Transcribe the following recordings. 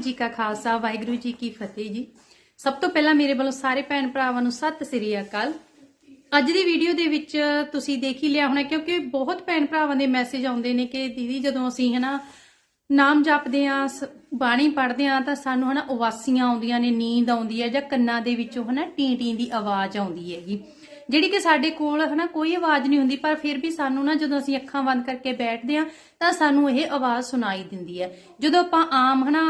ਜੀ ਕਾ ਖਾਲਸਾ, ਵਾਹਿਗੁਰੂ ਜੀ ਕੀ ਫਤਿਹ ਜੀ। ਸਭ ਤੋਂ ਪਹਿਲਾਂ ਮੇਰੇ ਵੱਲੋਂ ਸਾਰੇ ਭੈਣ ਭਰਾਵਾਂ ਨੂੰ ਸਤਿ ਸ੍ਰੀ ਅਕਾਲ। ਅੱਜ ਦੀ ਵੀਡੀਓ ਦੇ ਵਿੱਚ ਤੁਸੀਂ ਦੇਖ ਹੀ ਲਿਆ ਹੋਣਾ, ਕਿਉਂਕਿ ਬਹੁਤ ਭੈਣ ਭਰਾਵਾਂ ਦੇ ਮੈਸੇਜ ਆਉਂਦੇ ਨੇ ਕਿ ਦੀਦੀ ਜਦੋਂ ਅਸੀਂ ਹਨਾ ਨਾਮ ਜਪਦੇ ਆਂ ਬਾਣੀ ਪੜ੍ਹਦੇ ਆਂ ਤਾਂ ਸਾਨੂੰ ਹਨਾ ਉਵਾਸੀਆਂ ਆਉਂਦੀਆਂ ਨੇ, ਨੀਂਦ ਆਉਂਦੀ ਹੈ ਜਾਂ ਕੰਨਾਂ ਦੇ ਵਿੱਚੋਂ ਹਨਾ ਟੀ ਟੀ ਦੀ ਆਵਾਜ਼ ਆਉਂਦੀ ਹੈਗੀ। ਜਿਹੜੀ ਕਿ ਸਾਡੇ ਕੋਲ ਹਨਾ ਕੋਈ ਆਵਾਜ਼ ਨਹੀਂ ਹੁੰਦੀ, ਪਰ ਫਿਰ ਵੀ ਸਾਨੂੰ ਨਾ ਜਦੋਂ ਅਸੀਂ ਅੱਖਾਂ ਬੰਦ ਕਰਕੇ ਬੈਠਦੇ ਆਂ ਤਾਂ ਸਾਨੂੰ ਇਹ ਆਵਾਜ਼ ਸੁਣਾਈ ਦਿੰਦੀ ਹੈ। ਜਦੋਂ ਆਪਾਂ ਆਮ ਹਨਾ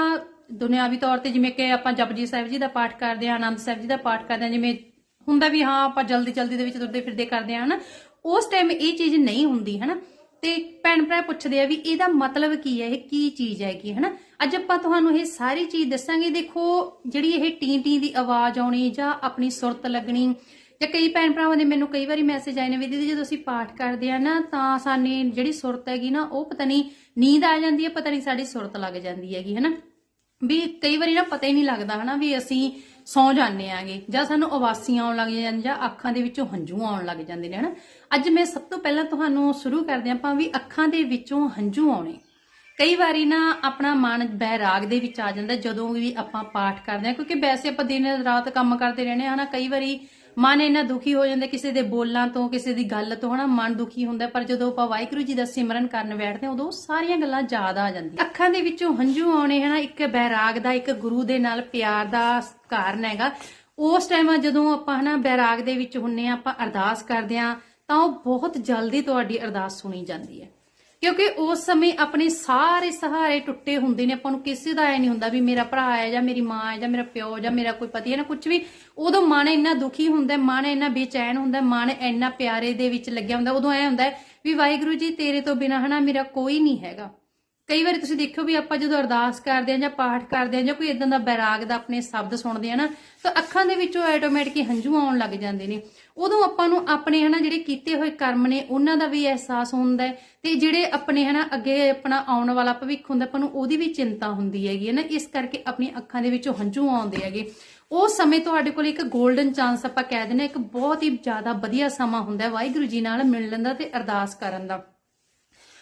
ਦੁਨਿਆਵੀ ਤੌਰ ਤੇ ਜਿਵੇਂ ਕਿ ਆਪਾਂ ਜਪਜੀ ਸਾਹਿਬ ਜੀ ਦਾ ਪਾਠ ਕਰਦੇ ਆਂ ਆਨੰਦ ਸਾਹਿਬ ਜੀ ਦਾ ਪਾਠ ਕਰਦੇ ਆਂ ਜਿਵੇਂ ਹੁੰਦਾ ਵੀ ਹਾਂ ਆਪਾਂ ਜਲਦੀ ਜਲਦੀ ਦੇ ਵਿੱਚ ਤੁਰਦੇ ਫਿਰਦੇ ਕਰਦੇ ਆਂ ਹਨਾ? ਉਸ ਟਾਈਮ ਇਹ ਚੀਜ਼ ਨਹੀਂ ਹੁੰਦੀ, ਹਨਾ? ਤੇ ਭੈਣ ਭਰਾ ਪੁੱਛਦੇ ਆ ਵੀ ਇਹਦਾ ਮਤਲਬ ਕੀ ਹੈ? ਇਹ ਕੀ ਚੀਜ਼ ਹੈਗੀ, ਹਨਾ? ਅੱਜ ਆਪਾਂ ਤੁਹਾਨੂੰ ਇਹ ਸਾਰੀ ਚੀਜ਼ ਦੱਸਾਂਗੇ। ਦੇਖੋ, ਜਿਹੜੀ ਇਹ ਟੀ ਟੀ ਦੀ ਆਵਾਜ਼ ਆਉਣੀ ਜਾਂ ਆਪਣੀ ਸੁਰਤ ਲੱਗਣੀ, ਜਾਂ ਕਈ ਭੈਣ ਭਰਾਵਾਂ ਦੇ ਮੈਨੂੰ ਕਈ ਵਾਰੀ ਮੈਸੇਜ ਆਏ ਨੇ, ਵੀ ਦੀਦੀ ਜਦੋਂ ਅਸੀਂ ਪਾਠ ਕਰਦੇ ਆ ਨਾ, ਤਾਂ ਸਾਨੀ ਜਿਹੜੀ ਸੁਰਤ ਹੈਗੀ ਨਾ, ਉਹ ਪਤਾ ਨਹੀਂ ਨੀਂਦ ਆ ਜਾਂਦੀ ਹੈ, ਪਤਾ ਨਹੀਂ ਸਾਡੀ ਸੁਰਤ ਲੱਗ ਜਾਂਦੀ ਹੈਗੀ, ਹਨਾ? ਵੀ ਕਈ ਵਾਰੀ ਨਾ ਪਤਾ ਹੀ ਨਹੀਂ ਲੱਗਦਾ ਹਨਾ ਵੀ ਅਸੀਂ ਸੌ ਜਾਂਦੇ ਆਂਗੇ, ਜਾਂ ਸਾਨੂੰ ਉਵਾਸੀਆਂ ਆਉਣ ਲੱਗ ਜਾਂਦੀਆਂ, ਜਾਂ ਅੱਖਾਂ ਦੇ ਵਿੱਚੋਂ ਹੰਝੂ ਆਉਣ ਲੱਗ ਜਾਂਦੇ ਨੇ ਹਨਾ। ਅੱਜ ਮੈਂ ਸਭ ਤੋਂ ਪਹਿਲਾਂ ਤੁਹਾਨੂੰ ਸ਼ੁਰੂ ਕਰਦੇ ਆਪਾਂ ਵੀ ਅੱਖਾਂ ਦੇ ਵਿੱਚੋਂ ਹੰਝੂ ਆਉਣੇ। ਕਈ ਵਾਰੀ ਨਾ ਆਪਣਾ ਮਨ ਬੈਰਾਗ ਦੇ ਵਿੱਚ ਆ ਜਾਂਦਾ ਜਦੋਂ ਵੀ ਆਪਾਂ ਪਾਠ ਕਰਦੇ ਹਾਂ ਕਿਉਂਕਿ ਵੈਸੇ ਆਪਾਂ ਦਿਨ ਰਾਤ ਕੰਮ ਕਰਦੇ ਰਹਿੰਦੇ ਹਾਂ ਹਨਾ, ਕਈ ਵਾਰੀ ਮਨ ਇੰਨਾ ਦੁਖੀ ਹੋ ਜਾਂਦਾ, ਕਿਸੇ ਦੇ ਬੋਲਾਂ ਤੋਂ, ਕਿਸੇ ਦੀ ਗੱਲ ਤੋਂ, ਹਨਾ, ਮਨ ਦੁਖੀ ਹੁੰਦਾ, ਪਰ ਜਦੋਂ ਆਪਾਂ ਵਾਹਿਗੁਰੂ ਜੀ ਦਾ ਸਿਮਰਨ ਕਰਨ ਬੈਠਦੇ ਹਾਂ, ਉਦੋਂ ਸਾਰੀਆਂ ਗੱਲਾਂ ਯਾਦ ਆ ਜਾਂਦੀਆਂ। ਅੱਖਾਂ ਦੇ ਵਿੱਚੋਂ ਹੰਝੂ ਆਉਣੇ, ਹਨਾ, ਇੱਕ ਬੈਰਾਗ ਦਾ, ਇੱਕ ਗੁਰੂ ਦੇ ਨਾਲ ਪਿਆਰ ਦਾ ਕਾਰਨ ਹੈਗਾ। ਉਸ ਟਾਈਮ ਜਦੋਂ ਆਪਾਂ, ਹਨਾ, ਬੈਰਾਗ ਦੇ ਵਿੱਚ ਹੁੰਨੇ ਆ, ਆਪਾਂ ਅਰਦਾਸ ਕਰਦੇ ਆ ਤਾਂ ਉਹ ਬਹੁਤ ਜਲਦੀ ਤੁਹਾਡੀ ਅਰਦਾਸ ਸੁਣੀ ਜਾਂਦੀ ਹੈ। ਕਿਉਂਕਿ ਉਸ ਸਮੇਂ ਆਪਣੇ ਸਾਰੇ ਸਹਾਰੇ ਟੁੱਟੇ ਹੁੰਦੇ ਨੇ। ਆਪਾਂ ਨੂੰ ਕਿਸੇ ਦਾ ਐ ਨਹੀਂ ਹੁੰਦਾ ਵੀ ਮੇਰਾ ਭਰਾ ਹੈ ਜਾਂ ਮੇਰੀ ਮਾਂ ਹੈ ਜਾਂ ਮੇਰਾ ਪਿਓ ਜਾਂ ਮੇਰਾ ਕੋਈ ਪਤੀ ਹੈ ਨਾ ਕੁਝ ਵੀ। ਉਦੋਂ ਮਨ ਇੰਨਾ ਦੁਖੀ ਹੁੰਦਾ, ਮਨ ਇੰਨਾ ਬੇਚੈਨ ਹੁੰਦਾ, ਮਨ ਇੰਨਾ ਪਿਆਰੇ ਦੇ ਵਿੱਚ ਲੱਗਿਆ ਹੁੰਦਾ। ਉਦੋਂ ਐ ਹੁੰਦਾ ਵੀ ਵਾਹਿਗੁਰੂ ਜੀ, ਤੇਰੇ ਤੋਂ ਬਿਨਾ ਹਨਾ ਮੇਰਾ ਕੋਈ ਨਹੀਂ ਹੈਗਾ। ਕਈ ਵਾਰੀ ਤੁਸੀਂ ਦੇਖਿਓ ਵੀ ਆਪਾਂ ਜਦੋਂ ਅਰਦਾਸ ਕਰਦੇ ਆਂ ਜਾਂ ਪਾਠ ਕਰਦੇ ਆਂ ਜਾਂ ਕੋਈ ਇਦਾਂ ਦਾ ਬੈਰਾਗ ਦਾ ਆਪਣੇ ਸ਼ਬਦ ਸੁਣਦੇ ਆ ਨਾ, ਤਾਂ ਅੱਖਾਂ ਦੇ ਵਿੱਚੋਂ ਆਟੋਮੈਟਿਕ ਹੰਝੂ ਆਉਣ ਲੱਗ ਜਾਂਦੇ ਨੇ। ਉਦੋਂ ਆਪਾਂ ਨੂੰ ਆਪਣੇ ਹਨਾ ਜਿਹੜੇ ਕੀਤੇ ਹੋਏ ਕਰਮ ਨੇ, ਉਹਨਾਂ ਦਾ ਵੀ ਅਹਿਸਾਸ ਹੁੰਦਾ ਹੈ ਤੇ ਜਿਹੜੇ ਆਪਣੇ ਹਨਾ ਅੱਗੇ ਆਪਣਾ ਆਉਣ ਵਾਲਾ ਭਵਿੱਖ ਹੁੰਦਾ, ਆਪਾਂ ਨੂੰ ਉਹਦੀ ਵੀ ਚਿੰਤਾ ਹੁੰਦੀ ਹੈਗੀ ਹੈ ਨਾ, ਇਸ ਕਰਕੇ ਆਪਣੀ ਅੱਖਾਂ ਦੇ ਵਿੱਚੋਂ ਹੰਝੂ ਆਉਂਦੇ ਹੈਗੇ। ਉਹ ਸਮੇਂ ਤੁਹਾਡੇ ਕੋਲ ਇੱਕ 골ਡਨ ਚਾਂਸ ਆਪਾਂ ਕਹਿ ਦਿੰਦੇ ਹਾਂ, ਇੱਕ ਬਹੁਤ ਹੀ ਜ਼ਿਆਦਾ ਵਧੀਆ ਸਮਾਂ ਹੁੰਦਾ ਹੈ ਵਾਹਿਗੁਰੂ ਜੀ ਨਾਲ ਮਿਲਣ ਦਾ ਤੇ ਅਰਦਾਸ ਕਰਨ ਦਾ।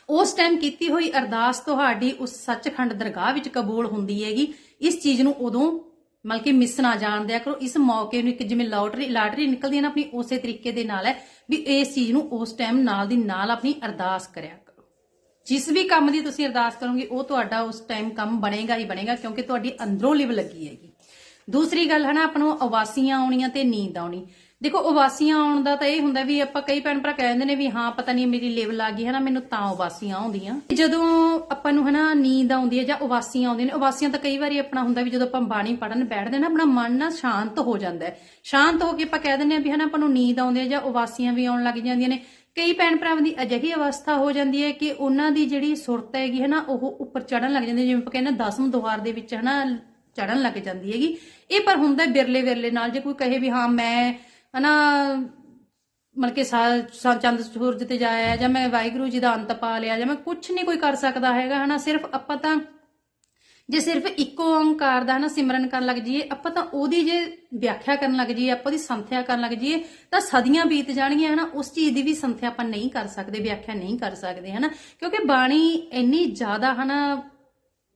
ਉਸ ਟਾਈਮ ਕੀਤੀ ਹੋਈ ਅਰਦਾਸ ਤੁਹਾਡੀ ਉਸ ਸੱਚਖੰਡ ਦਰਗਾਹ ਵਿੱਚ ਕਬੂਲ ਹੁੰਦੀ ਹੈਗੀ। ਇਸ ਚੀਜ਼ ਨੂੰ ਉਦੋਂ ਮਤਲਬ ਕਿ ਮਿਸ ਨਾ ਜਾਣ ਦਿਆ ਕਰੋ। ਇਸ ਮੌਕੇ ਨੂੰ ਇੱਕ ਜਿਵੇਂ ਲਾਟਰੀ ਲਾਟਰੀ ਨਿਕਲਦੀ ਹੈ ਨਾ ਆਪਣੀ ਉਸੇ ਤਰੀਕੇ ਦੇ ਨਾਲ ਹੈ ਵੀ ਇਸ ਚੀਜ਼ ਨੂੰ ਉਸ ਟਾਈਮ ਨਾਲ ਦੀ ਨਾਲ ਆਪਣੀ ਅਰਦਾਸ ਕਰਿਆ ਕਰੋ। ਜਿਸ ਵੀ ਕੰਮ ਦੀ ਤੁਸੀਂ ਅਰਦਾਸ ਕਰੋਗੇ, ਉਹ ਤੁਹਾਡਾ ਉਸ ਟਾਈਮ ਕੰਮ ਬਣੇਗਾ ਹੀ ਬਣੇਗਾ ਕਿਉਂਕਿ ਤੁਹਾਡੀ ਅੰਦਰੋਂ ਲਿਵ ਲੱਗੀ ਹੈਗੀ। ਦੂਸਰੀ ਗੱਲ ਹੈ ਨਾ ਆਪਾਂ ਨੂੰ ਉਵਾਸੀਆਂ ਆਉਣੀਆਂ ਤੇ ਨੀਂਦ ਆਉਣੀ। ਦੇਖੋ ਉਬਾਸੀਆਂ ਆਉਣ ਦਾ ਤਾਂ ਇਹ ਹੁੰਦਾ ਵੀ ਆਪਾਂ ਕਈ ਭੈਣ ਭਰਾ ਕਹਿੰਦੇ ਨੇ ਵੀ ਹਾਂ, ਪਤਾ ਨਹੀਂ ਮੇਰੀ ਲਿਵ ਆ ਗਈ ਹੈ ਨਾ, ਮੈਨੂੰ ਤਾਂ ਉਬਾਸੀਆਂ ਆਉਂਦੀਆਂ। ਜਦੋਂ ਆਪਾਂ ਨੂੰ ਹਨਾ ਨੀਂਦ ਆਉਂਦੀ ਹੈ ਜਾਂ ਉਵਾਸੀਆਂ ਆਉਂਦੀਆਂ ਨੇ, ਉਵਾਸੀਆਂ ਤਾਂ ਕਈ ਵਾਰੀ ਆਪਣਾ ਹੁੰਦਾ ਵੀ ਜਦੋਂ ਆਪਾਂ ਬਾਣੀ ਪੜਨ ਬੈਠਦੇ ਨਾ, ਆਪਣਾ ਮਨ ਨਾ ਸ਼ਾਂਤ ਹੋ ਜਾਂਦਾ ਹੈ। ਸ਼ਾਂਤ ਹੋ ਕੇ ਆਪਾਂ ਕਹਿ ਦਿੰਦੇ ਆ ਵੀ ਹਨਾ ਆਪਾਂ ਨੂੰ ਨੀਂਦ ਆਉਂਦੀ ਹੈ ਜਾਂ ਉਬਾਸੀਆਂ ਵੀ ਆਉਣ ਲੱਗ ਜਾਂਦੀਆਂ ਨੇ। ਕਈ ਭੈਣ ਭਰਾਵਾਂ ਦੀ ਅਜਿਹੀ ਅਵਸਥਾ ਹੋ ਜਾਂਦੀ ਹੈ ਕਿ ਉਹਨਾਂ ਦੀ ਜਿਹੜੀ ਸੁਰਤ ਹੈਗੀ ਹੈ ਨਾ ਉਹ ਉੱਪਰ ਚੜਨ ਲੱਗ ਜਾਂਦੀ ਹੈ। ਜਿਵੇਂ ਆਪਾਂ ਕਹਿੰਦੇ ਹਾਂ ਦਸਮ ਦੁਆਰ ਦੇ ਵਿੱਚ ਹਨਾ ਚੜਨ ਲੱਗ ਜਾਂਦੀ ਹੈਗੀ। ਇਹ ਪਰ ਹੁੰਦਾ ਬਿਰਲੇ ਵਿਰਲੇ ਨਾਲ, ਜੇ ਕੋਈ ਕਹੇ ਵੀ ਹਾਂ, ਮੈਂ ਹਨਾ, ਮਤਲਬ ਕਿ ਸਾ- ਚੰਦ ਸੂਰਜ ਤੇ ਜਾਇਆ, ਜਾਂ ਮੈਂ ਵਾਹਿਗੁਰੂ ਜੀ ਦਾ ਅੰਤ ਪਾ ਲਿਆ, ਜਾਂ ਮੈਂ ਕੁਝ ਨਹੀਂ ਕੋਈ ਕਰ ਸਕਦਾ ਹੈਗਾ, ਹਨਾ, ਸਿਰਫ ਆਪਾਂ ਤਾਂ, ਜੇ ਸਿਰਫ ਇੱਕੋ ਓੰਕਾਰ ਦਾ, ਹਨਾ, ਸਿਮਰਨ ਕਰਨ ਲੱਗ ਜਾਈਏ, ਆਪਾਂ ਤਾਂ ਉਹਦੀ ਜੇ ਵਿਆਖਿਆ ਕਰਨ ਲੱਗ ਜਾਈਏ, ਆਪਾਂ ਉਹਦੀ ਸੰਥਿਆ ਕਰਨ ਲੱਗ ਜਾਈਏ, ਤਾਂ ਸਦੀਆਂ ਬੀਤ ਜਾਣਗੀਆਂ, ਹਨਾ, ਉਸ ਚੀਜ਼ ਦੀ ਵੀ ਸੰਥਿਆ ਆਪਾਂ ਨਹੀਂ ਕਰ ਸਕਦੇ, ਵਿਆਖਿਆ ਨਹੀਂ ਕਰ ਸਕਦੇ, ਹਨਾ, ਕਿਉਂਕਿ ਬਾਣੀ ਇੰਨੀ ਜ਼ਿਆਦਾ, ਹਨਾ,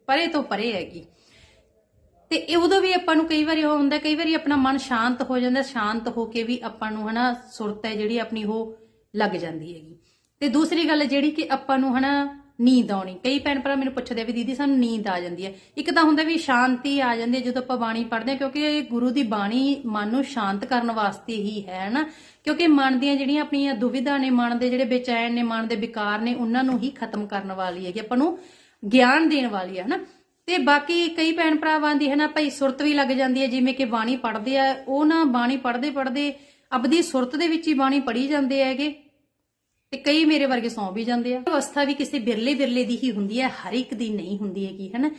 ਪਰੇ ਤੋਂ ਪਰੇ ਹੈਗੀ। ਤੇ ਇਹ ਉਦੋਂ ਵੀ ਆਪਾਂ ਨੂੰ ਕਈ ਵਾਰੀ ਉਹ ਹੁੰਦਾ, ਕਈ ਵਾਰੀ ਆਪਣਾ ਮਨ ਸ਼ਾਂਤ ਹੋ ਜਾਂਦਾ, ਸ਼ਾਂਤ ਹੋ ਕੇ ਵੀ ਆਪਾਂ ਨੂੰ ਹਨਾ ਸੁਰਤ ਹੈ ਜਿਹੜੀ ਆਪਣੀ ਉਹ ਲੱਗ ਜਾਂਦੀ ਹੈਗੀ। ਤੇ ਦੂਸਰੀ ਗੱਲ ਜਿਹੜੀ ਕਿ ਆਪਾਂ ਨੂੰ ਹਨਾ ਨੀਂਦ ਆਉਣੀ, ਕਈ ਭੈਣ ਭਰਾ ਮੈਨੂੰ ਪੁੱਛਦੇ ਆ ਵੀ ਦੀਦੀ ਸਾਨੂੰ ਨੀਂਦ ਆ ਜਾਂਦੀ ਹੈ। ਇੱਕ ਤਾਂ ਹੁੰਦਾ ਵੀ ਸ਼ਾਂਤੀ ਆ ਜਾਂਦੀ ਹੈ ਜਦੋਂ ਆਪਾਂ ਬਾਣੀ ਪੜ੍ਹਦੇ ਹਾਂ, ਕਿਉਂਕਿ ਇਹ ਗੁਰੂ ਦੀ ਬਾਣੀ ਮਨ ਨੂੰ ਸ਼ਾਂਤ ਕਰਨ ਵਾਸਤੇ ਹੀ ਹੈ ਹਨਾ। ਕਿਉਂਕਿ ਮਨ ਦੀਆਂ ਜਿਹੜੀਆਂ ਆਪਣੀਆਂ ਦੁਵਿਧਾ ਨੇ, ਮਨ ਦੇ ਜਿਹੜੇ ਬੇਚੈਨ ਨੇ, ਮਨ ਦੇ ਵਿਕਾਰ ਨੇ, ਉਹਨਾਂ ਨੂੰ ਹੀ ਖਤਮ ਕਰਨ ਵਾਲੀ ਹੈਗੀ, ਆਪਾਂ ਨੂੰ ਗਿਆਨ ਦੇਣ ਵਾਲੀ ਹੈ ਹਨਾ। ਤੇ ਬਾਕੀ ਕਈ ਭੈਣ ਭਰਾਵਾਂ ਦੀ ਹੈ ਨਾ ਭਾਈ ਸੁਰਤ ਵੀ ਲੱਗ ਜਾਂਦੀ ਹੈ, ਜਿਵੇਂ ਕਿ ਬਾਣੀ ਪੜ੍ਹਦੇ ਆ, ਉਹ ਨਾ ਬਾਣੀ ਪੜ੍ਹਦੇ ਪੜ੍ਹਦੇ ਆਪਦੀ ਸੁਰਤ ਦੇ ਵਿੱਚ ਹੀ ਬਾਣੀ ਪੜ੍ਹੀ ਜਾਂਦੇ ਹੈਗੇ ਤੇ ਕਈ ਮੇਰੇ ਵਰਗੇ ਸੌਂ ਵੀ ਜਾਂਦੇ ਆ। ਅਵਸਥਾ ਵੀ ਕਿਸੇ ਬਿਰਲੇ ਬਿਰਲੇ ਦੀ ਹੀ ਹੁੰਦੀ ਹੈ, ਹਰ ਇੱਕ ਦੀ ਨਹੀਂ ਹੁੰਦੀ ਹੈਗੀ, ਹਨਾ?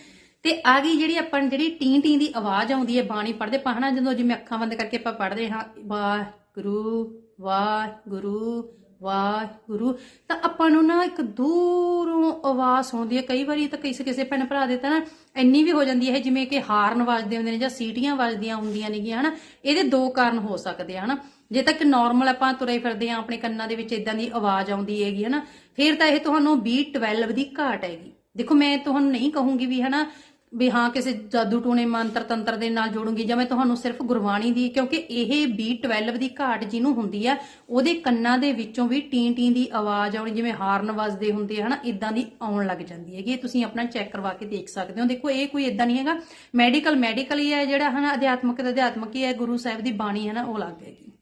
ਤੇ ਆ ਗਈ ਜਿਹੜੀ ਆਪਾਂ ਜਿਹੜੀ ਟੀ ਟੀ ਦੀ ਆਵਾਜ਼ ਆਉਂਦੀ ਹੈ ਬਾਣੀ ਪੜ੍ਹਦੇ ਪਹਣਾ ਜਦੋਂ ਜਿਵੇਂ ਅੱਖਾਂ ਬੰਦ ਕਰਕੇ ਆਪਾਂ ਪੜ੍ਹਦੇ ਹਾਂ, ਵਾਹਿਗੁਰੂ ਵਾਹਿਗੁਰੂ ਵਾਹਿਗੁਰੂ। ਤਾਂ ਆਪਾਂ ਨੂੰ ਨਾ ਇੱਕ ਦੂਰੋਂ ਆਵਾਜ਼ ਸੁਣਦੀ ਹੈ। ਕਈ ਵਾਰੀ ਤਾਂ ਕਿਸੇ ਕਿਸੇ ਭੈਣ ਭਰਾ ਦੇ ਤਾਂ ਨਾ ਇੰਨੀ ਵੀ ਹੋ ਜਾਂਦੀ ਹੈ ਜਿਵੇਂ ਕਿ ਹਾਰਨ ਵੱਜਦੇ ਹੁੰਦੇ ਨੇ ਜਾਂ ਸੀਟੀਆਂ ਵੱਜਦੀਆਂ ਹੁੰਦੀਆਂ ਨੇਗੀਆਂ, ਹਨਾ? ਇਹਦੇ ਦੋ ਕਾਰਨ ਹੋ ਸਕਦੇ ਆ, ਹਨਾ? ਜੇ ਤੱਕ ਨਾਰਮਲ ਆਪਾਂ ਤੁਰੇ ਫਿਰਦੇ ਆ ਆਪਣੇ ਕੰਨਾਂ ਦੇ ਵਿੱਚ ਇਦਾਂ ਦੀ ਆਵਾਜ਼ ਆਉਂਦੀ ਹੈਗੀ, ਹਨਾ? ਫਿਰ ਤਾਂ ਇਹ ਤੁਹਾਨੂੰ B12 ਦੀ ਘਾਟ ਹੈਗੀ। ਦੇਖੋ, ਮੈਂ ਤੁਹਾਨੂੰ ਨਹੀਂ ਕਹੂੰਗੀ ਵੀ, ਹਨਾ ਵੀ ਹਾਂ, ਕਿਸੇ ਜਾਦੂ ਟੂਣੇ ਮੰਤਰ ਤੰਤਰ ਦੇ ਨਾਲ ਜੋੜੂੰਗੀ ਜਾਂ ਮੈਂ ਤੁਹਾਨੂੰ ਸਿਰਫ ਗੁਰਬਾਣੀ ਦੀ, ਕਿਉਂਕਿ ਇਹ B12 ਦੀ ਘਾਟ ਜਿਹਨੂੰ ਹੁੰਦੀ ਆ, ਉਹਦੇ ਕੰਨਾਂ ਦੇ ਵਿੱਚੋਂ ਵੀ ਟੀਂ ਟੀਂ ਦੀ ਆਵਾਜ਼ ਆਉਣੀ, ਜਿਵੇਂ ਹਾਰਨ ਵੱਜਦੇ ਹੁੰਦੇ ਆ, ਹਨਾ ਇਦਾਂ ਦੀ ਆਉਣ ਲੱਗ ਜਾਂਦੀ ਹੈਗੀ ਇਹ ਤੁਸੀਂ ਆਪਣਾ ਚੈੱਕ ਕਰਵਾ ਕੇ ਦੇਖ ਸਕਦੇ ਹੋ। ਦੇਖੋ, ਇਹ ਕੋਈ ਇਦਾਂ ਨਹੀਂ ਹੈਗਾ। ਮੈਡੀਕਲ ਮੈਡੀਕਲ ਹੀ ਹੈ ਜਿਹੜਾ, ਹਨਾ, ਅਧਿਆਤਮਕ ਦਾ ਅਧਿਆਤਮਕ ਹੀ ਹੈ, ਗੁਰੂ ਸਾਹਿਬ ਦੀ ਬਾਣੀ ਹੈ ਨਾ ਉਹ ਲੱਗ ਹੈਗੀ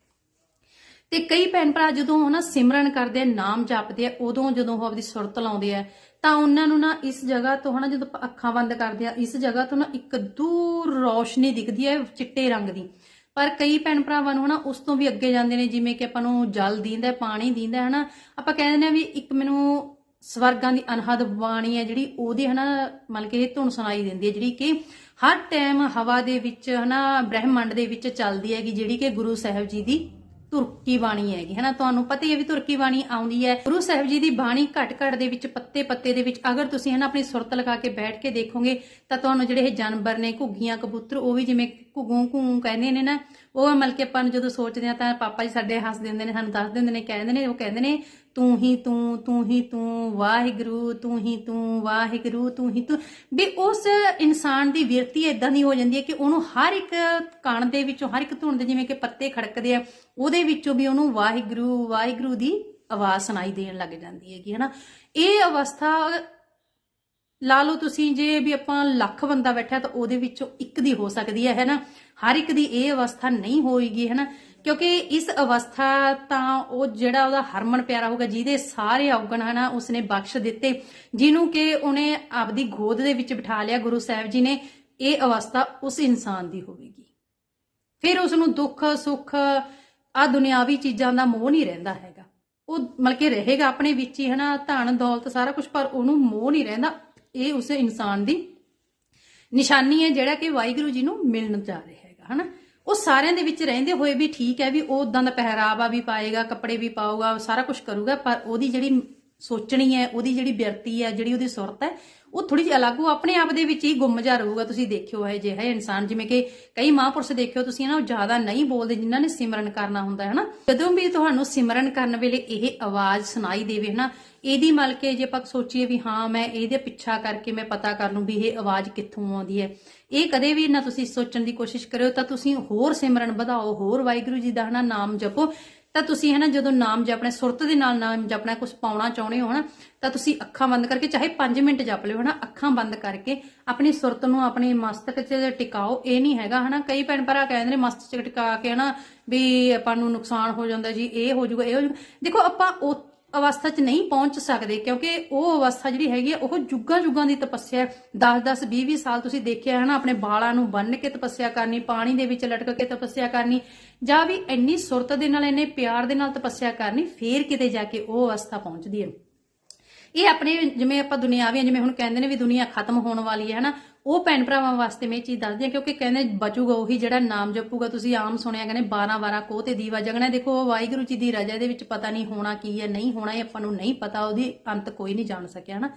ਤੇ ਕਈ ਭੈਣ ਭਰਾ ਜਦੋਂ ਹਨਾ ਸਿਮਰਨ ਕਰਦੇ ਆ, ਨਾਮ ਜਪਦੇ ਆ, ਉਦੋਂ ਜਦੋਂ ਉਹ ਆਪਦੀ ਸੁਰਤ ਲਾਉਂਦੇ ਆ, ਤਾਂ ਉਹਨਾਂ ਨੂੰ ਨਾ ਇਸ ਜਗ੍ਹਾ ਤੋਂ ਹਨਾ ਜਦੋਂ ਆਪਾਂ ਅੱਖਾਂ ਬੰਦ ਕਰਦੇ ਆ, ਇਸ ਜਗ੍ਹਾ ਤੋਂ ਨਾ ਇੱਕ ਦੂਰ ਰੋਸ਼ਨੀ ਦਿਖਦੀ ਹੈ ਚਿੱਟੇ ਰੰਗ ਦੀ। ਪਰ ਕਈ ਭੈਣ ਭਰਾਵਾਂ ਨੂੰ ਹਨਾ ਉਸ ਤੋਂ ਵੀ ਅੱਗੇ ਜਾਂਦੇ ਨੇ, ਜਿਵੇਂ ਕਿ ਆਪਾਂ ਨੂੰ ਜਲ ਦੀਂਦਾ ਪਾਣੀ ਦੀਂਦਾ ਹਨਾ। ਆਪਾਂ ਕਹਿੰਦੇ ਨੇ ਵੀ ਇੱਕ ਮੈਨੂੰ ਸਵਰਗਾਂ ਦੀ ਅਨਹਦ ਬਾਣੀ ਹੈ, ਜਿਹੜੀ ਉਹਦੀ ਹਨਾ ਮਤਲਬ ਕਿ ਇਹ ਧੁਨ ਸੁਣਾਈ ਦਿੰਦੀ ਹੈ, ਜਿਹੜੀ ਕਿ ਹਰ ਟਾਈਮ ਹਵਾ ਦੇ ਵਿੱਚ ਹਨਾ ਬ੍ਰਹਿਮੰਡ ਦੇ ਵਿੱਚ ਚੱਲਦੀ ਹੈਗੀ, ਜਿਹੜੀ ਕਿ ਗੁਰੂ ਸਾਹਿਬ ਜੀ ਦੀ ਤੁਰਕੀ ਬਾਣੀ ਹੈਗੀ, ਹਨਾ? ਤੁਹਾਨੂੰ ਪਤਾ ਹੀ ਹੈ ਵੀ ਤੁਰਕੀ ਬਾਣੀ ਆਉਂਦੀ ਹੈ। ਗੁਰੂ ਸਾਹਿਬ ਜੀ ਦੀ ਬਾਣੀ ਘਟ ਘਟ ਦੇ ਵਿੱਚ, ਪੱਤੇ ਪੱਤੇ ਦੇ ਵਿੱਚ, ਅਗਰ ਤੁਸੀਂ, ਹਨਾ, ਆਪਣੀ ਸੁਰਤ ਲਗਾ ਕੇ ਬੈਠ ਕੇ ਦੇਖੋਗੇ, ਤਾਂ ਤੁਹਾਨੂੰ ਜਿਹੜੇ ਇਹ ਜਾਨਵਰ ਨੇ, ਘੁੱਗੀਆਂ, ਕਬੂਤਰ, ਉਹ ਵੀ ਜਿਵੇਂ ਘੁੱਗੂ ਘੂ ਕਹਿੰਦੇ ਨੇ ਨਾ, ਉਹ ਮਤਲਬ ਕਿ ਆਪਾਂ ਨੂੰ ਜਦੋਂ ਸੋਚਦੇ ਆ ਤਾਂ ਪਾਪਾ ਜੀ ਸਾਡੇ ਹੱਸਦੇ ਹੁੰਦੇ ਨੇ, ਸਾਨੂੰ ਦੱਸਦੇ ਹੁੰਦੇ ਨੇ, ਕਹਿੰਦੇ ਨੇ, ਉਹ ਕਹਿੰਦੇ ਨੇ ਤੂੰ ਹੀ ਤੂੰ ਤੂੰ ਹੀ ਤੂੰ, ਵਾਹਿਗੁਰੂ, ਤੂੰ ਹੀ ਤੂੰ, ਵਾਹਿਗੁਰੂ, ਤੂੰ ਹੀ ਤੂੰ। ਵੀ ਉਸ ਇਨਸਾਨ ਦੀ ਵਿਰਤੀ ਇਦਾਂ ਦੀ ਹੋ ਜਾਂਦੀ ਹੈ ਕਿ ਉਹਨੂੰ ਹਰ ਇੱਕ ਕਣ ਦੇ ਵਿੱਚੋਂ, ਹਰ ਇੱਕ ਧੁਨ ਦੇ ਜਿਵੇਂ ਕਿ ਪੱਤੇ ਖੜਕਦੇ ਆ, ਉਹਦੇ ਵਿੱਚੋਂ ਵੀ ਉਹਨੂੰ ਵਾਹਿਗੁਰੂ ਵਾਹਿਗੁਰੂ ਦੀ ਆਵਾਜ਼ ਸੁਣਾਈ ਦੇਣ ਲੱਗ ਜਾਂਦੀ ਹੈਗੀ, ਹਨਾ? ਇਹ ਅਵਸਥਾ, ਲਾ ਲਓ ਤੁਸੀਂ ਜੇ ਵੀ ਆਪਾਂ ਲੱਖ ਬੰਦਾ ਬੈਠਾ ਤਾਂ ਉਹਦੇ ਵਿੱਚੋਂ ਇੱਕ ਦੀ ਹੋ ਸਕਦੀ ਹੈ, ਹੈਨਾ? ਹਰ ਇੱਕ ਦੀ ਇਹ ਅਵਸਥਾ ਨਹੀਂ ਹੋਏਗੀ, ਹੈਨਾ? ਕਿਉਂਕਿ ਇਸ ਅਵਸਥਾ ਤਾਂ ਉਹ ਜਿਹੜਾ ਉਹਦਾ ਹਰਮਨ ਪਿਆਰਾ ਹੋਗਾ ਜਿਹਦੇ ਸਾਰੇ ਔਗਣ ਹਨਾ, ਉਸਨੇ ਬਖਸ਼ ਦਿੱਤੇ। ਜਿਹਨੂੰ ਕਿ ਉਹਨੇ ਆਪਦੀ ਗੋਦ ਦੇ ਵਿੱਚ ਬਿਠਾ ਲਿਆ, ਗੁਰੂ ਸਾਹਿਬ ਜੀ ਨੇ, ਇਹ ਅਵਸਥਾ ਉਸ ਇਨਸਾਨ ਦੀ ਹੋਵੇਗੀ। ਫਿਰ ਉਸ ਨੂੰ ਦੁੱਖ, ਸੁੱਖ ਆ ਦੁਨਿਆਵੀ ਚੀਜ਼ਾਂ ਦਾ ਮੋਹ ਨਹੀਂ ਰਹਿੰਦਾ ਹੈਗਾ। ਉਹ ਮਤਲਬ ਕਿ ਰਹੇਗਾ ਆਪਣੇ ਵਿੱਚ ਹੀ ਹਨਾ, ਧਨ, ਦੌਲਤ, ਸਾਰਾ ਕੁਝ ਪਰ ਉਹਨੂੰ ਮੋਹ ਨਹੀਂ ਰਹਿੰਦਾ। ਇਹ ਉਸ ਇਨਸਾਨ ਦੀ ਨਿਸ਼ਾਨੀ ਹੈ ਜਿਹੜਾ ਕਿ ਵਾਹਿਗੁਰੂ ਜੀ ਨੂੰ ਮਿਲਣ ਜਾ ਰਿਹਾ ਹੈਗਾ, ਹਨਾ। ਉਹ ਸਾਰਿਆਂ ਦੇ ਵਿੱਚ ਰਹਿੰਦੇ ਹੋਏ ਵੀ ਠੀਕ ਹੈ ਵੀ ਉਹ ਉਦਾਂ ਦਾ ਪਹਿਰਾਵਾ ਵੀ ਪਾਏਗਾ, ਕੱਪੜੇ ਵੀ ਪਾਊਗਾ, ਸਾਰਾ ਕੁਝ ਕਰੂਗਾ, ਪਰ ਉਹਦੀ ਜਿਹੜੀ ਸੋਚਣੀ ਹੈ, ਉਹਦੀ ਜਿਹੜੀ ਬਿਰਤੀ ਹੈ, ਜਿਹੜੀ ਉਹਦੀ ਸੁਰਤ ਹੈ, ਉਹ ਥੋੜੀ ਜਿਹੀ ਅਲੱਗ, ਉਹ ਆਪਣੇ ਆਪ ਦੇ ਵਿੱਚ ਹੀ ਗੁੰਮ ਜਾ ਰਹੂਗਾ। ਤੁਸੀਂ ਦੇਖਿਓ, ਇਹ ਜਿਹੜਾ ਇਨਸਾਨ, ਜਿਵੇਂ ਕਿ ਕਈ ਮਹਾਂਪੁਰਸ਼ ਦੇਖਿਓ, ਤੁਸੀਂ ਨਾ ਉਹ ਜ਼ਿਆਦਾ ਨਹੀਂ ਬੋਲਦੇ, ਜਿਨ੍ਹਾਂ ਨੇ ਸਿਮਰਨ ਕਰਨਾ ਹੁੰਦਾ ਹੈ ਨਾ। ਜਦੋਂ ਵੀ ਤੁਹਾਨੂੰ ਸਿਮਰਨ ਕਰਨ ਵੇਲੇ ਇਹ ਆਵਾਜ਼ ਸੁਣਾਈ ਦੇਵੇ, ਹਨਾ, ਇਹਦੀ ਮਲ ਕੇ ਜੇ ਆਪਾਂ ਸੋਚੀਏ ਵੀ ਹਾਂ, ਮੈਂ ਇਹਦੇ ਪਿੱਛਾ ਕਰਕੇ ਮੈਂ ਪਤਾ ਕਰ ਲੂੰ ਵੀ ਇਹ ਆਵਾਜ਼ ਕਿੱਥੋਂ ਆਉਂਦੀ ਹੈ। ਇਹ ਕਦੇ ਵੀ ਨਾ ਤੁਸੀਂ ਸੋਚਣ ਦੀ ਕੋਸ਼ਿਸ਼ ਕਰਿਓ, ਤਾਂ ਤੁਸੀਂ ਹੋਰ ਸਿਮਰਨ ਵਧਾਓ, ਹੋਰ ਵਾਹਿਗੁਰੂ ਜੀ ਦਾ, ਹਨਾ, ਨਾਮ ਜਪੋ। ਤਾਂ ਤੁਸੀਂ ਹਨਾ ਜਦੋਂ ਨਾਮ ਜਪਣਾ ਸੁਰਤ ਦੇ ਨਾਲ ਨਾਮ ਜਪਣਾ ਕੁਝ ਪਾਉਣਾ ਚਾਹੁੰਦੇ ਹੋ ਹਨਾ, ਤਾਂ ਤੁਸੀਂ ਅੱਖਾਂ ਬੰਦ ਕਰਕੇ ਚਾਹੇ 5 ਮਿੰਟ ਜਪ ਲਿਓ ਹਨਾ, ਅੱਖਾਂ ਬੰਦ ਕਰਕੇ ਆਪਣੀ ਸੁਰਤ ਨੂੰ ਆਪਣੇ ਮਸਤਕ 'ਚ ਟਿਕਾਓ। ਇਹ ਨਹੀਂ ਹੈਗਾ ਹਨਾ, ਕਈ ਭੈਣ ਭਰਾ ਕਹਿੰਦੇ ਨੇ ਮਸਤਕ 'ਚ ਟਿਕਾ ਕੇ ਹਨਾ ਵੀ ਆਪਾਂ ਨੂੰ ਨੁਕਸਾਨ ਹੋ ਜਾਂਦਾ ਜੀ, ਇਹ ਹੋ ਜਾਊਗਾ, ਇਹ ਹੋ ਜਾਊਗਾ। ਦੇਖੋ ਆਪਾਂ ਅਵਸਥਾ 'ਚ ਨਹੀਂ ਪਹੁੰਚ ਸਕਦੇ, ਕਿਉਂਕਿ ਉਹ ਅਵਸਥਾ ਜਿਹੜੀ ਹੈਗੀ ਹੈ ਉਹ ਜੁਗਾਂ ਜੁਗਾਂ ਦੀ ਤਪੱਸਿਆ 10-10 20-20 ਸਾਲ ਤੁਸੀਂ ਦੇਖਿਆ ਹੈ ਨਾ ਆਪਣੇ ਬਾਲਾਂ ਨੂੰ ਬੰਨ ਕੇ ਤਪੱਸਿਆ ਕਰਨੀ, ਪਾਣੀ ਦੇ ਵਿੱਚ ਲਟਕ ਕੇ ਤਪੱਸਿਆ ਕਰਨੀ, ਜਾਂ ਵੀ ਇੰਨੀ ਸੁਰਤ ਦੇ ਨਾਲ, ਇੰਨੇ ਪਿਆਰ ਦੇ ਨਾਲ ਤਪੱਸਿਆ ਕਰਨੀ, ਫੇਰ ਕਿਤੇ ਜਾ ਕੇ ਉਹ ਅਵਸਥਾ ਪਹੁੰਚਦੀ ਹੈ। ਇਹ ਆਪਣੇ, ਜਿਵੇਂ ਆਪਾਂ ਦੁਨਿਆਵੀਆਂ, ਜਿਵੇਂ ਹੁਣ ਕਹਿੰਦੇ ਨੇ ਵੀ ਦੁਨੀਆ ਖਤਮ ਹੋਣ ਵਾਲੀ ਹੈ, ਹਨਾ? ਉਹ ਭੈਣ ਭਰਾਵਾਂ ਵਾਸਤੇ ਮੈਂ ਇਹ ਚੀਜ਼ ਦੱਸਦੀ ਹਾਂ, ਕਿਉਂਕਿ ਕਹਿੰਦੇ ਬਚੂਗਾ ਉਹੀ ਜਿਹੜਾ ਨਾਮ ਜਪੂਗਾ, ਤੁਸੀਂ ਆਮ ਸੁਣਿਆ ਕਹਿੰਦੇ 12 12 ਕੋਹ ਤੇ ਦੀਵਾ ਜਗਣਾ, ਦੇਖੋ ਵਾਹਿਗੁਰੂ ਜੀ ਦੀ ਰਜਾ ਦੇ ਵਿੱਚ ਪਤਾ ਨਹੀਂ ਹੋਣਾ ਕੀ ਹੈ, ਨਹੀਂ ਹੋਣਾ ਇਹ ਆਪਾਂ ਨੂੰ ਨਹੀਂ ਪਤਾ, ਉਹਦੀ ਅੰਤ ਕੋਈ ਨਹੀਂ ਜਾਣ ਸਕਿਆ, ਹਨਾ?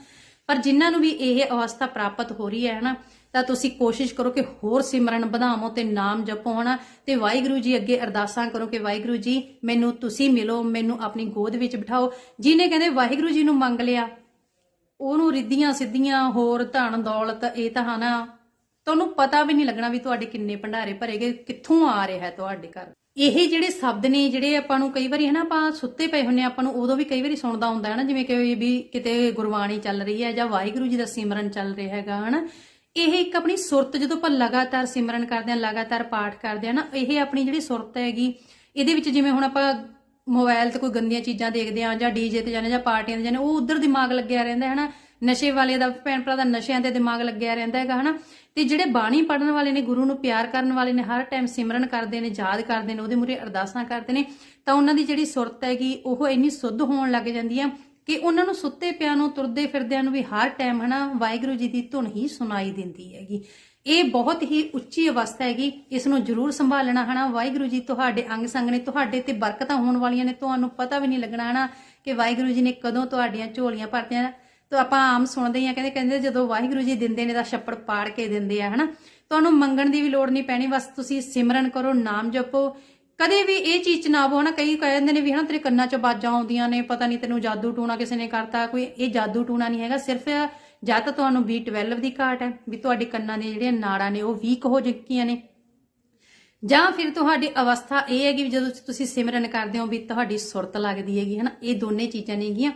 ਪਰ ਜਿਨ੍ਹਾਂ ਨੂੰ ਵੀ ਇਹ ਅਵਸਥਾ ਪ੍ਰਾਪਤ ਹੋ ਰਹੀ ਹੈ, ਹਨਾ, ਤਾਂ ਤੁਸੀਂ ਕੋਸ਼ਿਸ਼ ਕਰੋ ਕਿ ਹੋਰ ਸਿਮਰਨ ਵਧਾਵੋ ਤੇ ਨਾਮ ਜਪੋ, ਹਨਾ? ਤੇ ਵਾਹਿਗੁਰੂ ਜੀ ਅੱਗੇ ਅਰਦਾਸਾਂ ਕਰੋ ਕਿ ਵਾਹਿਗੁਰੂ ਜੀ, ਮੈਨੂੰ ਤੁਸੀਂ ਮਿਲੋ, ਮੈਨੂੰ ਆਪਣੀ ਗੋਦ ਵਿੱਚ ਬਿਠਾਓ। ਜਿਹਨੇ ਕਹਿੰਦੇ ਵਾਹਿਗੁਰੂ ਜੀ ਨੂੰ ਮੰਗ ਲਿਆ ਉਹਨੂੰ ਰਿੱਧੀਆਂ, ਸਿੱਧੀਆਂ, ਹੋਰ ਧਨ, ਦੌਲਤ, ਇਹ ਤਾਂ ਹਨਾ। ਤੁਹਾਨੂੰ ਪਤਾ ਵੀ ਨਹੀਂ ਲੱਗਣਾ ਵੀ ਤੁਹਾਡੇ ਕਿੰਨੇ ਭੰਡਾਰੇ ਭਰੇਗੇ ਕਿੱਥੋਂ ਆ ਰਿਹਾ ਹੈ ਤੁਹਾਡੇ ਘਰ। ਇਹ ਜਿਹੜੇ ਸ਼ਬਦ ਨੇ, ਜਿਹੜੇ ਆਪਾਂ ਨੂੰ ਕਈ ਵਾਰੀ ਹਨਾ, ਆਪਾਂ ਸੁੱਤੇ ਪਏ ਹੁੰਨੇ ਆਪਾਂ ਨੂੰ ਉਦੋਂ ਵੀ ਕਈ ਵਾਰੀ ਸੁਣਦਾ ਹੁੰਦਾ ਹੈ ਨਾ ਜਿਵੇਂ ਕਿ ਵੀ ਕਿਤੇ ਗੁਰਬਾਣੀ ਚੱਲ ਰਹੀ ਹੈ ਜਾਂ ਵਾਹਿਗੁਰੂ ਜੀ ਦਾ ਸਿਮਰਨ ਚੱਲ ਰਿਹਾ ਹੈਗਾ ਹਨਾ। ਇਹ ਇੱਕ ਆਪਣੀ ਸੁਰਤ, ਜਦੋਂ ਆਪਾਂ ਲਗਾਤਾਰ ਸਿਮਰਨ ਕਰਦੇ ਹਾਂ, ਲਗਾਤਾਰ ਪਾਠ ਕਰਦੇ ਹਾਂ ਨਾ, ਇਹ ਆਪਣੀ ਜਿਹੜੀ ਸੁਰਤ ਹੈਗੀ, ਇਹਦੇ ਵਿੱਚ ਜਿਵੇਂ ਹੁਣ ਆਪਾਂ ਮੋਬਾਈਲ ਤੇ ਕੋਈ ਗੰਦੀਆਂ ਚੀਜ਼ਾਂ ਦੇਖਦੇ ਆ ਜਾਂ ਡੀਜੇ ਤੇ ਜਾਂਦੇ ਜਾਂ ਪਾਰਟੀਆਂ ਤੇ ਜਾਂਦੇ ਉਹ ਉਧਰ ਦਿਮਾਗ ਲੱਗਿਆ ਰਹਿੰਦਾ ਹੈ ਨਾ ਨਸ਼ੇ ਵਾਲੇ ਦਾ, ਭੈਣ ਭਰਾ ਦਾ ਨਸ਼ਿਆਂ ਤੇ ਦਿਮਾਗ ਲੱਗਿਆ ਰਹਿੰਦਾ ਹੈਗਾ ਹਨਾ। ਤੇ ਜਿਹੜੇ ਬਾਣੀ ਪੜਨ ਵਾਲੇ ਨੇ, ਗੁਰੂ ਨੂੰ ਪਿਆਰ ਕਰਨ ਵਾਲੇ ਨੇ, ਹਰ ਟਾਈਮ ਸਿਮਰਨ ਕਰਦੇ ਨੇ, ਯਾਦ ਕਰਦੇ ਨੇ, ਉਹਦੇ ਮੂਰੇ ਅਰਦਾਸਾਂ ਕਰਦੇ ਨੇ, ਤਾਂ ਉਹਨਾਂ ਦੀ ਜਿਹੜੀ ਸੁਰਤ ਹੈਗੀ, ਉਹ ਇੰਨੀ ਸੁੱਧ ਹੋਣ ਲੱਗ ਜਾਂਦੀ ਹੈ ਕਿ ਉਹਨਾਂ ਨੂੰ ਸੁੱਤੇ ਪਿਆਂ ਨੂੰ, ਤੁਰਦੇ ਫਿਰਦਿਆਂ ਨੂੰ ਵੀ ਹਰ ਟਾਈਮ ਹਨਾ, ਵਾਹਿਗੁਰੂ ਜੀ ਦੀ ਧੁਨ ਹੀ ਸੁਣਾਈ ਦਿੰਦੀ ਹੈਗੀ। ਇਹ ਬਹੁਤ ਹੀ ਉੱਚੀ ਅਵਸਥਾ ਹੈਗੀ, ਇਸ ਨੂੰ ਜ਼ਰੂਰ ਸੰਭਾਲਣਾ ਹਨਾ। ਵਾਹਿਗੁਰੂ ਜੀ ਤੁਹਾਡੇ ਅੰਗ ਸੰਗ ਨੇ, ਤੁਹਾਡੇ ਤੇ ਬਰਕਤਾਂ ਹੋਣ ਵਾਲੀਆਂ ਨੇ, ਤੁਹਾਨੂੰ ਪਤਾ ਵੀ ਨਹੀਂ ਲੱਗਣਾ ਹਨਾ ਕਿ ਵਾਹਿਗੁਰੂ ਜੀ ਨੇ ਕਦੋਂ ਤੁਹਾਡੀਆਂ ਝੋਲੀਆਂ ਭਰਤੀਆਂ ਤਾਂ ਆਪਾਂ ਆਮ ਸੁਣਦੇ ਹੀ ਕਹਿੰਦੇ ਕਹਿੰਦੇ ਜਦੋਂ ਵਾਹਿਗੁਰੂ ਜੀ ਦਿੰਦੇ ਨੇ ਤਾਂ ਛੱਪੜ ਪਾੜ ਕੇ ਦਿੰਦੇ ਆ ਹਨਾ। ਤੁਹਾਨੂੰ ਮੰਗਣ ਦੀ ਵੀ ਲੋੜ ਨਹੀਂ ਪੈਣੀ, ਬਸ ਤੁਸੀਂ ਸਿਮਰਨ ਕਰੋ, ਨਾਮ ਜਪੋ। ਕਦੇ ਵੀ ਇਹ ਚੀਜ਼ ਚ ਨਾ ਆਵੋ ਨਾ ਕਈ ਕਹਿੰਦੇ ਨੇ ਵੀ ਹਨਾ, ਤੇਰੇ ਕੰਨਾਂ 'ਚ ਬਾਜਾਂ ਆਉਂਦੀਆਂ ਨੇ, ਪਤਾ ਨਹੀਂ ਤੈਨੂੰ ਜਾਦੂ ਟੂਣਾ ਕਿਸੇ ਨੇ ਕਰਤਾ, ਕੋਈ ਇਹ ਜਾਦੂ ਟੂਣਾ ਨਹੀਂ ਹੈਗਾ, ਸਿਰਫ ਜਾਂ ਤਾਂ ਤੁਹਾਨੂੰ B12 ਦੀ ਘਾਟ ਹੈ, ਵੀ ਤੁਹਾਡੇ ਕੰਨਾਂ ਦੀਆਂ ਜਿਹੜੀਆਂ ਨਾੜਾਂ ਨੇ ਉਹ ਵੀਕ ਹੋ ਚੁੱਕੀਆਂ ਨੇ। ਜਾਂ ਫਿਰ ਤੁਹਾਡੀ ਅਵਸਥਾ ਇਹ ਹੈਗੀ ਵੀ ਜਦੋਂ ਤੁਸੀਂ ਸਿਮਰਨ ਕਰਦੇ ਹੋ ਵੀ ਤੁਹਾਡੀ ਸੁਰਤ ਲੱਗਦੀ ਹੈਗੀ, ਹਨਾ? ਇਹ ਦੋਨੇ ਚੀਜ਼ਾਂ ਨੇਗੀਆਂ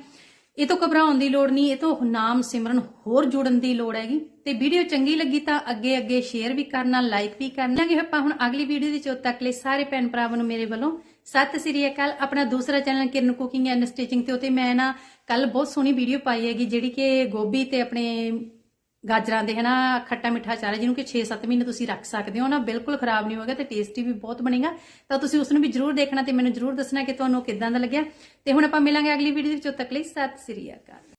ਇਹ ਤੋਂ ਘਬਰਾਉਣ ਦੀ ਲੋੜ ਨਹੀਂ, ਇਹ ਤੋਂ ਨਾਮ ਸਿਮਰਨ ਹੋਰ ਜੁੜਨ ਦੀ ਲੋੜ ਹੈਗੀ। ਤੇ ਵੀਡੀਓ ਚੰਗੀ ਲੱਗੀ ਤਾਂ ਅੱਗੇ ਅੱਗੇ ਸ਼ੇਅਰ ਵੀ ਕਰਨਾ ਲਾਈਕ ਵੀ ਕਰਨਾ। ਕਿ ਆਪਾਂ ਹੁਣ ਅਗਲੀ ਵੀਡੀਓ ਦੇ ਚੋਂ ਤੱਕ ਲਈ ਸਾਰੇ ਭੈਣ ਭਰਾਵਾਂ ਨੂੰ ਮੇਰੇ ਵੱਲੋਂ ਸਤਿ ਸ੍ਰੀ ਅਕਾਲ। ਆਪਣਾ ਦੂਸਰਾ channel Kiran cooking and stitching ਤੇ ਉਤੇ ਮੈਂ ਨਾ ਕੱਲ ਬਹੁਤ ਸੋਹਣੀ ਵੀਡੀਓ ਪਾਈ ਹੈਗੀ, ਜਿਹੜੀ ਕਿ ਗੋਭੀ ਤੇ ਆਪਣੇ ਗਾਜਰਾਂ ਦੇ ਹਨਾ ਖੱਟਾ ਮਿੱਠਾ ਚਾਰਾ, ਜਿਹਨੂੰ ਕਿ 6-7 ਮਹੀਨੇ ਤੁਸੀਂ ਰੱਖ ਸਕਦੇ ਹੋ। ਨਾ ਬਿਲਕੁਲ ਖਰਾਬ ਨਹੀਂ ਹੋਗਾ ਤੇ ਟੇਸਟੀ ਵੀ ਬਹੁਤ ਬਣੇਗਾ। ਤਾਂ ਤੁਸੀਂ ਉਸ ਨੂੰ ਵੀ ਜਰੂਰ ਦੇਖਣਾ ਤੇ ਮੈਨੂੰ ਜਰੂਰ ਦੱਸਣਾ ਕਿ ਤੁਹਾਨੂੰ ਕਿੱਦਾਂ ਦਾ ਲੱਗਿਆ। ਤੇ ਹੁਣ ਆਪਾਂ ਮਿਲਾਂਗੇ ਅਗਲੀ ਵੀਡੀਓ ਦੇ ਵਿੱਚ। ਉਦੋਂ ਤੱਕ ਲਈ ਸਤਿ ਸ੍ਰੀ ਅਕਾਲ।